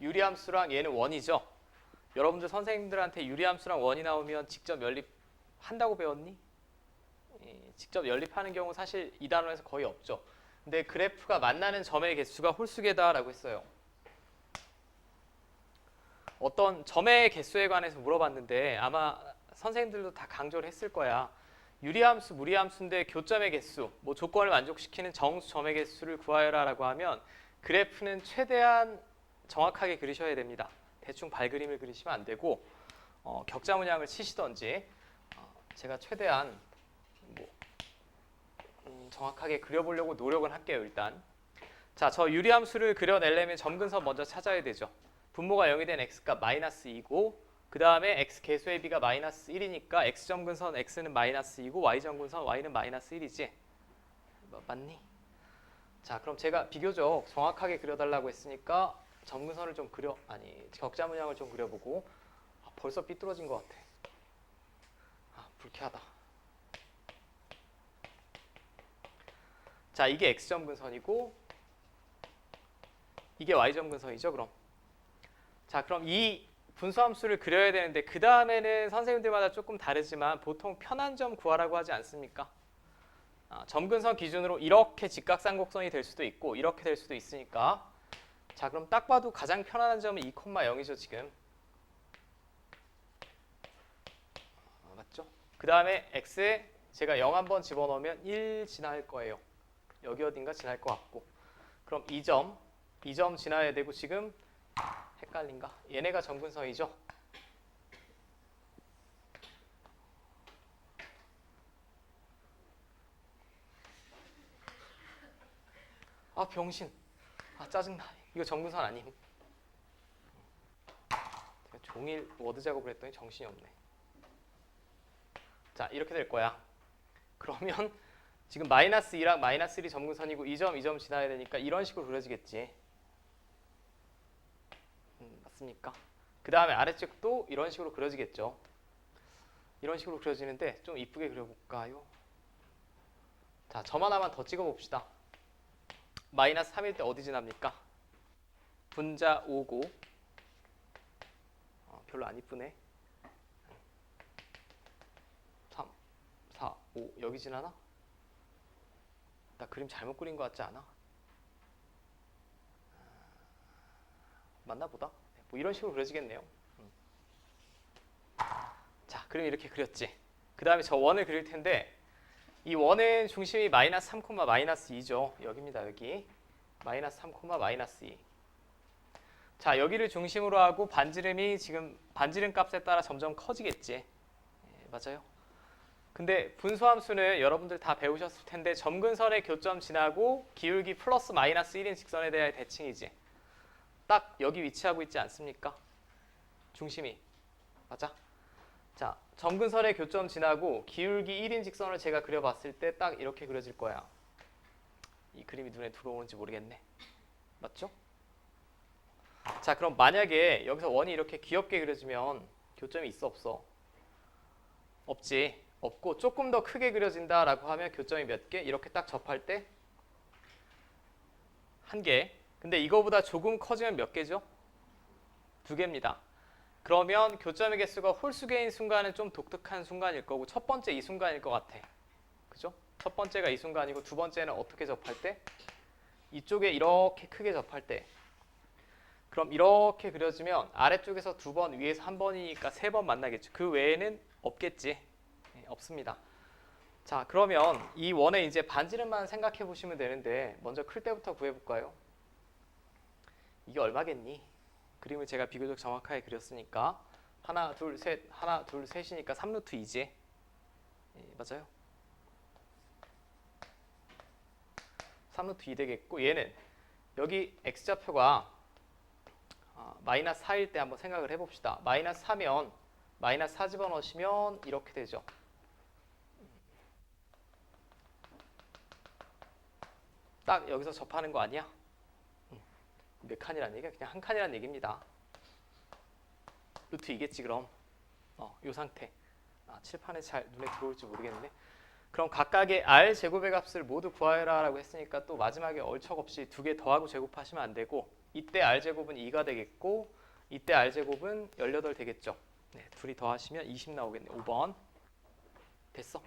유리함수랑 얘는 원이죠. 여러분들 선생님들한테 유리함수랑 원이 나오면 직접 연립한다고 배웠니? 예, 직접 연립하는 경우 사실 이 단원에서 거의 없죠. 근데 그래프가 만나는 점의 개수가 홀수계다라고 했어요. 어떤 점의 개수에 관해서 물어봤는데 아마 선생님들도 다 강조를 했을 거야. 유리함수, 무리함수인데 교점의 개수, 뭐 조건을 만족시키는 정수 점의 개수를 구하여라라고 하면 그래프는 최대한 정확하게 그리셔야 됩니다. 대충 발그림을 그리시면 안 되고 어, 격자 문양을 치시던지 어, 제가 최대한 뭐, 음, 정확하게 그려보려고 노력은 할게요 일단. 자, 저 유리함수를 그려내려면 점근선 먼저 찾아야 되죠. 분모가 0이 된 x값 마이너스 2고 그 다음에 x 개수의 b가 마이너스 1이니까 x 점근선 x는 마이너스 2고 y 점근선 y는 마이너스 1이지. 뭐, 맞니? 자, 그럼 제가 비교적 정확하게 그려달라고 했으니까 점근선을 좀 그려 아니 격자 문양을 좀 그려보고 아, 벌써 삐뚤어진 것 같아. 아, 불쾌하다. 자, 이게 x 점근선이고 이게 y 점근선이죠, 그럼. 자, 그럼 이 분수함수를 그려야 되는데 그 다음에는 선생님들마다 조금 다르지만 보통 편한 점 구하라고 하지 않습니까? 아, 점근선 기준으로 이렇게 직각삼곡선이 될 수도 있고 이렇게 될 수도 있으니까 자 그럼 딱 봐도 가장 편안한 점은 2,0이죠 지금 아, 맞죠? 그 다음에 x에 제가 0 한번 집어넣으면 1 지날 거예요 여기 어딘가 지날 것 같고 그럼 2점 2점 지나야 되고 지금 헷갈린가? 얘네가 점근선이죠? 아 병신 아 짜증나 이거 점근선 아님 제가 종일 워드 작업을 했더니 정신이 없네 자 이렇게 될 거야 그러면 지금 마이너스 2랑 마이너스 1이 점근선이고 2점 2점 지나야 되니까 이런 식으로 그려지겠지 음, 맞습니까? 그 다음에 아래쪽도 이런 식으로 그려지겠죠 이런 식으로 그려지는데 좀 이쁘게 그려볼까요? 자 점 하나만 더 찍어봅시다 마이너스 3일 때 어디 지납니까? 분자 5고 어, 별로 안 이쁘네 3, 4, 5 여기 지나나? 나 그림 잘못 그린 것 같지 않아? 맞나 보다 뭐 이런 식으로 그려지겠네요 음. 자 그럼 이렇게 그렸지 그 다음에 저 원을 그릴 텐데 이 원은 중심이 마이너스 3, 마이너스 2죠. 여기입니다. 여기. 마이너스 3, 마이너스 2. 자, 여기를 중심으로 하고 반지름이 지금 반지름 값에 따라 점점 커지겠지. 예, 맞아요. 근데 분수함수는 여러분들 다 배우셨을 텐데 점근선의 교점 지나고 기울기 플러스 마이너스 1인 직선에 대한 대칭이지. 딱 여기 위치하고 있지 않습니까? 중심이. 맞아? 자, 점근선의 교점 지나고 기울기 1인 직선을 제가 그려봤을 때 딱 이렇게 그려질 거야. 이 그림이 눈에 들어오는지 모르겠네. 맞죠? 자, 그럼 만약에 여기서 원이 이렇게 귀엽게 그려지면 교점이 있어 없어? 없지. 없고 조금 더 크게 그려진다라고 하면 교점이 몇 개? 이렇게 딱 접할 때 한 개. 근데 이거보다 조금 커지면 몇 개죠? 두 개입니다. 그러면 교점의 개수가 홀수계인 순간은 좀 독특한 순간일 거고 첫 번째 이 순간일 것 같아. 그죠? 첫 번째가 이 순간이고 두 번째는 어떻게 접할 때? 이쪽에 이렇게 크게 접할 때. 그럼 이렇게 그려지면 아래쪽에서 두 번, 위에서 한 번이니까 세 번 만나겠죠. 그 외에는 없겠지. 네, 없습니다. 자, 그러면 이 원의 이제 반지름만 생각해 보시면 되는데 먼저 클 때부터 구해 볼까요? 이게 얼마겠니? 그림을 제가 비교적 정확하게 그렸으니까 하나 둘 셋 하나 둘 셋이니까 3루트 2지 예, 맞아요 3루트 2 되겠고 얘는 여기 x좌표가 아, 마이너스 4일 때 한번 생각을 해봅시다 마이너스 4면 마이너스 4 집어넣으시면 이렇게 되죠 딱 여기서 접하는 거 아니야? 몇 칸이라는 얘기가 그냥 한 칸이라는 얘기입니다. 루트 이겠지 그럼. 어, 요 상태. 아, 칠판에 잘 눈에 들어올지 모르겠네. 그럼 각각의 r 제곱의 값을 모두 구하라라고 했으니까 또 마지막에 얼척없이 두 개 더하고 제곱하시면 안 되고 이때 r 제곱은 2가 되겠고 이때 r 제곱은 18 되겠죠. 네, 둘이 더하시면 20 나오겠네요. 5번 됐어.